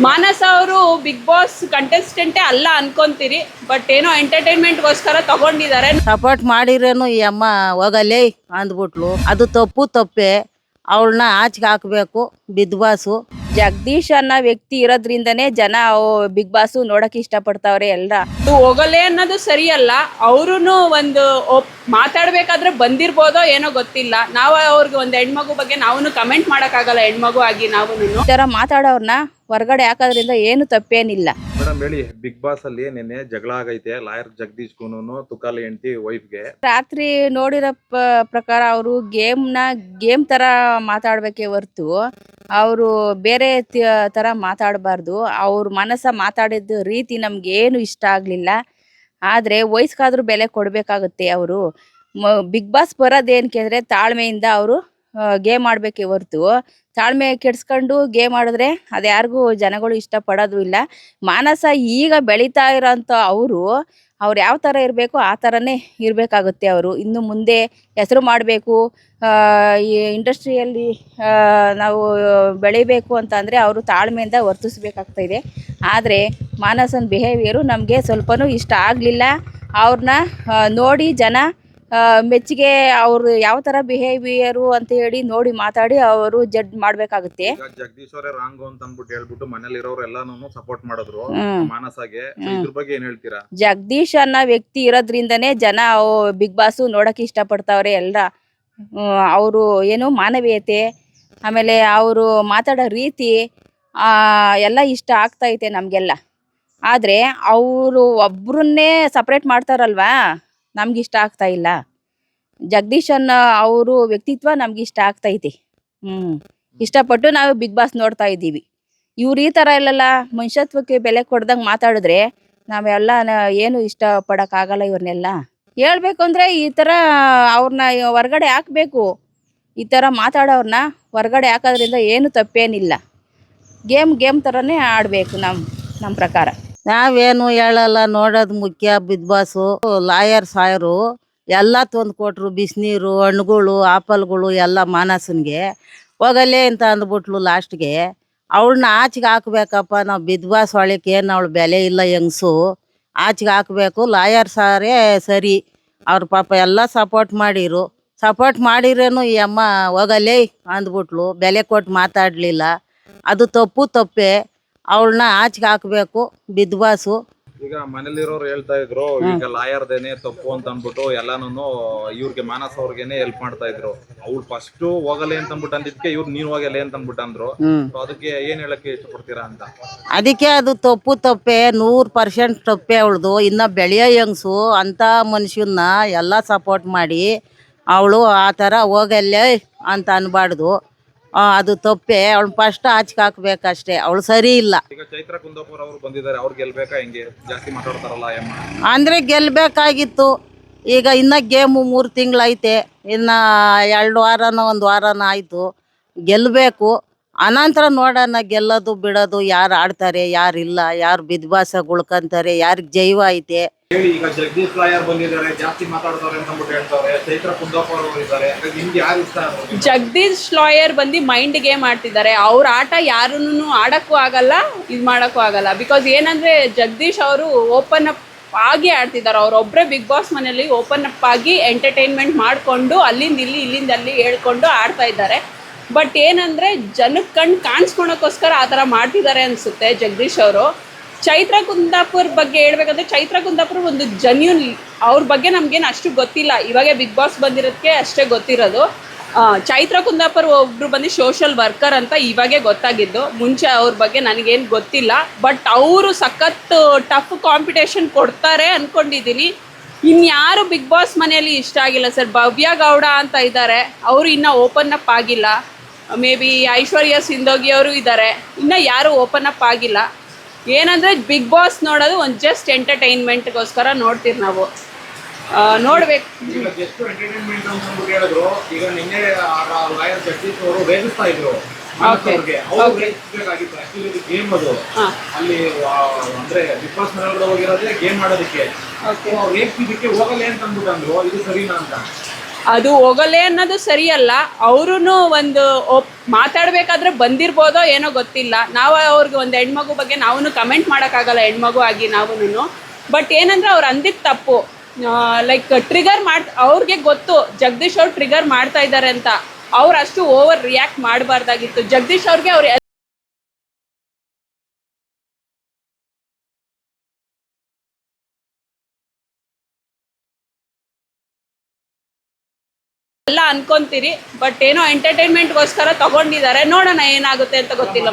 ಮಾನಸ ಅವರು big boss ಕಂಟೆಸ್ಟೆಂಟೇ ಅಲ್ಲ ಅನ್ಕೊಂತೀರಿ but ಏನೋ ಎಂಟರ್ಟೈನ್ಮೆಂಟ್ಗೋಸ್ಕರ ತಗೊಂಡಿದ್ದಾರೆ. ಸಪೋರ್ಟ್ ಮಾಡಿರೇನು ಈ ಅಮ್ಮ ಹೋಗಲೇ ಅಂದ್ಬಿಟ್ಲು. ಅದು ತಪ್ಪು ತಪ್ಪೆ. ಅವಳನ್ನ ಆಚೆಗೆ ಹಾಕ್ಬೇಕು ಬಿದ್ವಾಸು ಜಗದೀಶ್ ಅನ್ನೋ ವ್ಯಕ್ತಿ ಇರೋದ್ರಿಂದನೇ ಜನ ಬಿಗ್ ಬಾಸ್ ನೋಡಕ್ ಇಷ್ಟಪಡ್ತಾವ್ರೆ ಎಲ್ಲ. ಹೋಗಲೇ ಅನ್ನೋದು ಸರಿಯಲ್ಲ. ಅವರು ಒಂದು ಒಪ್- ಮಾತಾಡ್ಬೇಕಾದ್ರೆ ಬಂದಿರ್ಬೋದೋ ಏನೋ ಗೊತ್ತಿಲ್ಲ. ನಾವು ಅವ್ರಿಗೆ ಒಂದು ಹೆಣ್ಮಗು ಬಗ್ಗೆ ನಾವು ಕಮೆಂಟ್ ಮಾಡೋಕ್ಕಾಗಲ್ಲ ಹೆಣ್ಮಗು ಆಗಿ ನಾವು ಈ ತರ ಮಾತಾಡೋರ್ನ ಹೊರಗಡೆ ಹಾಕೋದ್ರಿಂದ ಏನು ತಪ್ಪೇನಿಲ್ಲ. ಮೇಡಮ್ ಹೇಳಿ ಬಿಗ್ ಬಾಸ್ ಅಲ್ಲಿ ನಿನ್ನೆ ಜಗಳ ಆಗೈತೆ ಲಾಯರ್ ಜಗದೀಶ್ ಕೂನು ತುಕಾಲಿ ಹೆಂಡತಿ ವೈಫ್ಗೆ. ರಾತ್ರಿ ನೋಡಿರೋ ಪ- ಪ್ರಕಾರ ಅವರು ಗೇಮ್ನ ಗೇಮ್ ತರ ಮಾತಾಡ್ಬೇಕೇ ಹೊರ್ತು ಅವರು ಬೇರೆ ತಿ- ತರ ಮಾತಾಡಬಾರ್ದು ಅವ್ರ ಮನಸ್ಸ ಮಾತಾಡಿದ ರೀತಿ ನಮ್ಗೆ ಏನು ಇಷ್ಟ ಆಗ್ಲಿಲ್ಲ. ಆದ್ರೆ ವಯಸ್ಕಾದ್ರೂ ಬೆಲೆ ಕೊಡ್ಬೇಕಾಗುತ್ತೆ ಅವರು. ಬಿಗ್ ಬಾಸ್ ಬರೋದೇನಕ್ಕೆ ಕೇಳಿದ್ರೆ ತಾಳ್ಮೆಯಿಂದ ಅವರು ಗೇಮ್ ಆಡ್ಬೇಕೆ ಹೊರ್ತು. ತಾಳ್ಮೆ ಕೆಡ್ಸ್ಕೊಂಡು ಗೇಮ್ ಆಡಿದ್ರೆ ಅದು ಯಾರಿಗೂ ಜನಗಳು ಇಷ್ಟಪಡೋದು ಇಲ್ಲ. ಮಾನಸ ಈಗ ಬೆಳೀತಾ ಇರೋಂಥ ಅವರು, ಅವ್ರು ಯಾವ ಥರ ಇರಬೇಕು ಆ ಥರನೇ ಇರಬೇಕಾಗುತ್ತೆ ಅವರು. ಇನ್ನು ಮುಂದೆ ಹೆಸರು ಮಾಡಬೇಕು ಈ ಇಂಡಸ್ಟ್ರಿಯಲ್ಲಿ ನಾವು ಬೆಳಿಬೇಕು ಅಂತ ಅಂದರೆ ಅವರು ತಾಳ್ಮೆಯಿಂದ ವರ್ತಿಸ್ಬೇಕಾಗ್ತಾಯಿದೆ ಆದರೆ ಮಾನಸನ ಬಿಹೇವಿಯರು ನಮಗೆ ಸ್ವಲ್ಪನೂ ಇಷ್ಟ ಆಗಲಿಲ್ಲ. ಅವ್ರನ್ನ ನೋಡಿ ಜನ ಮೆಚ್ಚುಗೆ ಅವರು ಯಾವ ತರ ಬಿಹೇವಿಯರು ಅಂತ ಹೇಳಿ ನೋಡಿ ಮಾತಾಡಿ ಅವರು ಜಡ್ಜ್ ಮಾಡಬೇಕಾಗುತ್ತೆ. ಈಗ ಜಗದೀಶ್ ಅವರೇ ರಾಂಗ್ ಅಂತ ಅಂದ್ಬಿಟ್ಟು ಹೇಳ್ಬಿಟ್ಟು ಮನೇಲಿ ಸಪೋರ್ಟ್ ಮಾಡಿದ್ರು. ಹ್ಮ್. ಮಾನಸಾಗೆ. So ಇದ್ರ ಬಗ್ಗೆ ಏನ್ ಹೇಳ್ತೀರಾ? ಜಗದೀಶ್ ಅನ್ನೋ ವ್ಯಕ್ತಿ ಇರೋದ್ರಿಂದನೇ ಜನ ಬಿಗ್ ಬಾಸ್ ನೋಡಕ್ಕೆ ಇಷ್ಟಪಡ್ತಾವ್ರೆ ಎಲ್ಲ. ಅವರು ಏನು ಮಾನವೀಯತೆ ಆಮೇಲೆ ಅವರು ಮಾತಾಡೋ ರೀತಿ ಆ, ಎಲ್ಲ ಇಷ್ಟ ಆಗ್ತೈತೆ ನಮಗೆಲ್ಲ. ಆದರೆ ಅವರು ಒಬ್ಬರನ್ನೇ ಸಪ್ರೇಟ್ ಮಾಡ್ತಾರಲ್ವಾ? ನಮ್ಗೆ ಇಷ್ಟ ಆಗ್ತಾ ಇಲ್ಲ. ಜಗದೀಶನ್ ಅವರು ವ್ಯಕ್ತಿತ್ವ ನಮ್ಗೆ ಇಷ್ಟ ಆಗ್ತೈತಿ ಹ್ಮ್. ಇಷ್ಟಪಟ್ಟು ನಾವು ಬಿಗ್ ಬಾಸ್ ನೋಡ್ತಾ ಇದ್ದೀವಿ. ಇವ್ರು ಈ ಥರ ಇಲ್ಲಲ್ಲ ಮನುಷ್ಯತ್ವಕ್ಕೆ ಬೆಲೆ ಕೊಡ್ದಂಗೆ ಮಾತಾಡಿದ್ರೆ ನಾವೆಲ್ಲ ಏನು ಇಷ್ಟಪಡಕ ಆಗಲ್ಲ ಇವ್ರನ್ನೆಲ್ಲ ಹೇಳ್ಬೇಕು ಅಂದರೆ ಈ ಥರ ಅವ್ರನ್ನ ಹೊರ್ಗಡೆ ಹಾಕಬೇಕು. ಈ ಥರ ಮಾತಾಡೋರ್ನ ಹೊರ್ಗಡೆ ಹಾಕೋದ್ರಿಂದ ಏನು ತಪ್ಪೇನಿಲ್ಲ. ಗೇಮ್ ಗೇಮ್ ತರನೇ ಆಡಬೇಕು ನಮ್ಮ ನಮ್ಮ ಪ್ರಕಾರ. ನಾವೇನು ಹೇಳಲ್ಲ, ನೋಡೋದು ಮುಖ್ಯ ಬಿದ್ವಾಸು ಲಾಯರ್, ಸಾಯರು, ಎಲ್ಲ ತಂದು ಕೊಟ್ರು, ಬಿಸಿನೀರು, ಹಣ್ಣುಗಳು, ಆಪಲ್ಗಳು, ಎಲ್ಲ ಮಾನಸನ್ಗೆ. ಹೋಗಲ್ಲೇ ಅಂತ ಅಂದ್ಬಿಟ್ಲು ಲಾಸ್ಟ್ಗೆ. ಅವಳನ್ನ ಆಚೆಗೆ ಹಾಕ್ಬೇಕಪ್ಪ, ನಾವು ಬಿದ್ವಾಸ್ ಒಳಕ್ಕೆ ಏನು ಅವಳು ಬೆಲೆ ಇಲ್ಲ ಹೆಂಗ್ಸು ಆಚೆಗೆ ಹಾಕ್ಬೇಕು, ಲಾಯರ್ ಸಾರೇ ಸರಿ. ಅವ್ರ ಪಾಪ ಎಲ್ಲ ಸಪೋರ್ಟ್ ಮಾಡಿರು. ಸಪೋರ್ಟ್ ಮಾಡಿರೇನು ಈ ಅಮ್ಮ ಹೋಗಲ್ಲೇ ಅಂದ್ಬಿಟ್ಲು, ಬೆಲೆ ಕೊಟ್ಟು ಮಾತಾಡಲಿಲ್ಲ. ಅದು ತಪ್ಪು ತಪ್ಪೆ. ಅವಳನ್ನ ಆಚೆಗೆ ಹಾಕ್ಬೇಕು ಬಿದ್ವಾಸು ಈಗ ಮನೇಲಿರೋರು ಹೇಳ್ತಾ ಇದ್ರು ಈಗ ಲಾಯರ್ದೇನೆ ತಪ್ಪು ಅಂತ ಅಂದ್ಬಿಟ್ಟು ಎಲ್ಲಾನು ಇವ್ರಿಗೆ ಮಾನಸ ಅವ್ರಿಗೇನೆ ಹೆಲ್ಪ್ ಮಾಡ್ತಾ ಇದ್ರು. ಅವ್ಳು ಫಸ್ಟ್ ಹೋಗಲೆ ಅಂತ ಅಂದ್ಬಿಟ್ಟು ಅಂದಿದ್ಕೆ ಇವ್ರು ನೀನ್ ಹೋಗಲೆ ಅಂತ ಅಂದ್ಬಿಟ್ಟು ಅಂದ್ರು So ಅದಕ್ಕೆ ಏನ್ ಹೇಳಕ್ಕೆ ಇಷ್ಟಪಡ್ತೀರಾ ಅಂತ? ಅದಕ್ಕೆ ಅದು ತಪ್ಪು ತಪ್ಪೆ ನೂರು ಪರ್ಸೆಂಟ್ ತಪ್ಪೆ ಅವಳದು. ಇನ್ನ ಬೆಳೆಯೋ ಹೆಂಗ್ಸು ಅಂತ ಮನುಷ್ಯನ್ನ ಎಲ್ಲ ಸಪೋರ್ಟ್ ಮಾಡಿ ಅವಳು ಆ ತರ ಹೋಗಲ್ಲೇ ಅಂತ ಅನ್ಬಾರ್ದು. ಅದು ತಪ್ಪೆ ಅವ್ಳು ಫಸ್ಟ್ ಆಚೆಗೆ ಹಾಕ್ಬೇಕಷ್ಟೇ. ಅವಳು ಸರಿ ಇಲ್ಲ. ಈಗ ಚೈತ್ರ ಕುಂದಾಪುರ ಅವರು ಬಂದಿದ್ದಾರೆ ಅವ್ರು ಗೆಲ್ಬೇಕಾ ಹೆಂಗೆ? ಜಾಸ್ತಿ ಮಾತಾಡ್ತಾರಲ್ಲ ಯಮ್ಮ. ಅಂದರೆ ಗೆಲ್ಲಬೇಕಾಗಿತ್ತು ಈಗ ಇನ್ನ ಗೇಮು ಮೂರು ತಿಂಗಳೈತೆ. ಇನ್ನು ಎರಡು ವಾರನ ಒಂದು ವಾರನ ಆಯಿತು. ಗೆಲ್ಲಬೇಕು ಅನಂತರ ನೋಡೋಣ ಗೆಲ್ಲೋದು ಬಿಡೋದು ಯಾರು ಆಡ್ತಾರೆ ಯಾರಿಲ್ಲ ಯಾರು ಬಿದ್ಬಾಸ ಉಳ್ಕೊಂತಾರೆ ಯಾರಿಗೆ ಜೈವ ಐತೆ. ಹೇಳಿ, ಈಗ ಜಗದೀಶ್ ಲಾಯರ್ ಬಂದಿದ್ದಾರೆ, ಜಾಸ್ತಿ ಮಾತಾಡ್ತಾರೆ ಅಂತ ಅಂದ್ಬಿಟ್ಟು ಹೇಳ್ತಾರೆ. ಚೈತ್ರ ಕುಂದಪ್ಪ ಅವರು ಇದ್ದಾರೆ. ನಿಮ್ಗೆ ಯಾರು ಇಷ್ಟ? ಜಗದೀಶ್ ಲಾಯರ್ ಬಂದು ಮೈಂಡ್ ಗೇಮ್ ಆಡ್ತಿದ್ದಾರೆ ಅವ್ರ ಆಟ ಯಾರನ್ನು ಆಡಕ್ಕೂ ಆಗಲ್ಲ, ಇದು ಮಾಡೋಕ್ಕೂ ಆಗಲ್ಲ. ಬಿಕಾಸ್ ಏನಂದ್ರೆ ಜಗದೀಶ್ ಅವರು ಓಪನ್ ಅಪ್ ಆಗಿ ಆಡ್ತಿದ್ದಾರೆ. ಅವ್ರೊಬ್ಬರೇ ಬಿಗ್ ಬಾಸ್ ಮನೆಯಲ್ಲಿ ಓಪನ್ ಅಪ್ ಆಗಿ ಎಂಟರ್ಟೈನ್ಮೆಂಟ್ ಮಾಡಿಕೊಂಡು ಅಲ್ಲಿಂದ ಇಲ್ಲಿ ಇಲ್ಲಿಂದ ಅಲ್ಲಿ ಹೇಳ್ಕೊಂಡು ಆಡ್ತಾ ಇದ್ದಾರೆ. ಬಟ್ ಏನಂದ್ರೆ ಜನಕ್ಕೆ ಕಣ್ಣು ಕಾಣಿಸ್ಕೊಳಕ್ಕೋಸ್ಕರ ಆ ಥರ ಮಾಡ್ತಿದ್ದಾರೆ ಅನಿಸುತ್ತೆ ಜಗದೀಶ್ ಅವರು. ಚೈತ್ರ ಕುಂದಾಪುರ್ ಬಗ್ಗೆ ಹೇಳ್ಬೇಕಂದ್ರೆ ಚೈತ್ರ ಕುಂದಾಪುರ್ ಒಂದು ಜನ್ಯೂನ್ ಅವ್ರ ಬಗ್ಗೆ ನಮ್ಗೇನು ಅಷ್ಟು ಗೊತ್ತಿಲ್ಲ. ಇವಾಗ ಬಿಗ್ ಬಾಸ್ ಬಂದಿರೋದಕ್ಕೆ ಅಷ್ಟೇ ಗೊತ್ತಿರೋದು. ಚೈತ್ರ ಕುಂದಾಪುರ್ ಒಬ್ರು ಬಂದು ಸೋಷಲ್ ವರ್ಕರ್ ಅಂತ ಇವಾಗೆ ಗೊತ್ತಾಗಿದ್ದು. ಮುಂಚೆ ಅವ್ರ ಬಗ್ಗೆ ನನಗೇನು ಗೊತ್ತಿಲ್ಲ. ಬಟ್ ಅವರು ಸಖತ್ ಟಫ್ ಕಾಂಪಿಟೇಷನ್ ಕೊಡ್ತಾರೆ ಅಂದ್ಕೊಂಡಿದ್ದೀನಿ ಇನ್ಯಾರು ಬಿಗ್ ಬಾಸ್ ಮನೆಯಲ್ಲಿ ಇಷ್ಟ ಆಗಿಲ್ಲ. ಸರ್, ಭವ್ಯ ಗೌಡ ಅಂತ ಇದ್ದಾರೆ ಅವರು ಇನ್ನೂ ಓಪನ್ ಅಪ್ ಆಗಿಲ್ಲ. ಮೇ ಬಿ ಐಶ್ವರ್ಯ ಸಿಂಧೋಗಿ ಅವರು ಇದ್ದಾರೆ ಇನ್ನೂ ಯಾರು ಓಪನ್ ಅಪ್ ಆಗಿಲ್ಲ. ಏನಂದರೆ ಬಿಗ್ ಬಾಸ್ ನೋಡೋದು ಒಂದು ಜಸ್ಟ್ ಎಂಟರ್ಟೈನ್ಮೆಂಟ್ಗೋಸ್ಕರ ನೋಡ್ತೀವಿ ನಾವು. ನೋಡ್ಬೇಕು. ಎಷ್ಟು ಎಂಟರ್ಟೈನ್ಮೆಂಟ್ ಅಂತ ಹೇಳಿದ್ರು. ಈಗ ನಿನ್ನೆ ಲಾಯರ್ ಜಗದೀಶ್ ಅವರು ರೇಗಿಸ್ತಾ ಇದ್ರು. ಗೇಮ್ ಅದು. ಅಲ್ಲಿ ಅಂದ್ರೆ ಬಿಗ್ ಬಾಸ್ ಮನೆಯೊಳಗಡೆ ಹೋಗಿರೋದೇ ಗೇಮ್ ಮಾಡೋದಕ್ಕೆ ಅವ್ರು ರೇಗಿಸಿದ್ದಕ್ಕೆ ಹೋಗಲ್ಲ ಅಂತ ಅಂದ್ಬಿಟ್ಟು ಅಂದ್ರು. ಇದು ಸರಿನಾ ಅಂತ. ಅದು ಹೋಗಲೇ ಅನ್ನೋದು ಸರಿಯಲ್ಲ. ಅವರು ಒಂದು ಮಾತಾಡ್ಬೇಕಾದ್ರೆ ಬಂದಿರ್ಬೋದೋ ಏನೋ ಗೊತ್ತಿಲ್ಲ. ನಾವು ಅವ್ರಿಗೆ ಒಂದು ಹೆಣ್ಮಗು ಬಗ್ಗೆ ನಾವು ಕಮೆಂಟ್ ಮಾಡೋಕ್ಕಾಗಲ್ಲ, ಹೆಣ್ಮಗು ಆಗಿ ನಾವೂ ಬಟ್ ಏನಂದ್ರೆ ಅವ್ರು ಅಂದಿದ್ದು ತಪ್ಪು. ಲೈಕ್ ಟ್ರಿಗರ್ ಮಾಡ್, ಅವ್ರಿಗೆ ಗೊತ್ತು, ಜಗದೀಶ್ ಅವ್ರು ಟ್ರಿಗರ್ ಮಾಡ್ತಾ ಇದ್ದಾರೆ ಅಂತ. ಅವ್ರು ಅಷ್ಟು ಓವರ್ ರಿಯಾಕ್ಟ್ ಮಾಡಬಾರ್ದಾಗಿತ್ತು. ಜಗದೀಶ್ ಅವ್ರಿಗೆ ಅವ್ರು ಎಲ್ಲ ಅನ್ಕೊಂತೀರಿ ಬಟ್ ಏನೋ ಎಂಟರ್ಟೈನ್ಮೆಂಟ್ಗೋಸ್ಕರ ತಗೊಂಡಿದ್ದಾರೆ. ನೋಡೋಣ ಏನಾಗುತ್ತೆ ಅಂತ ಗೊತ್ತಿಲ್ಲ.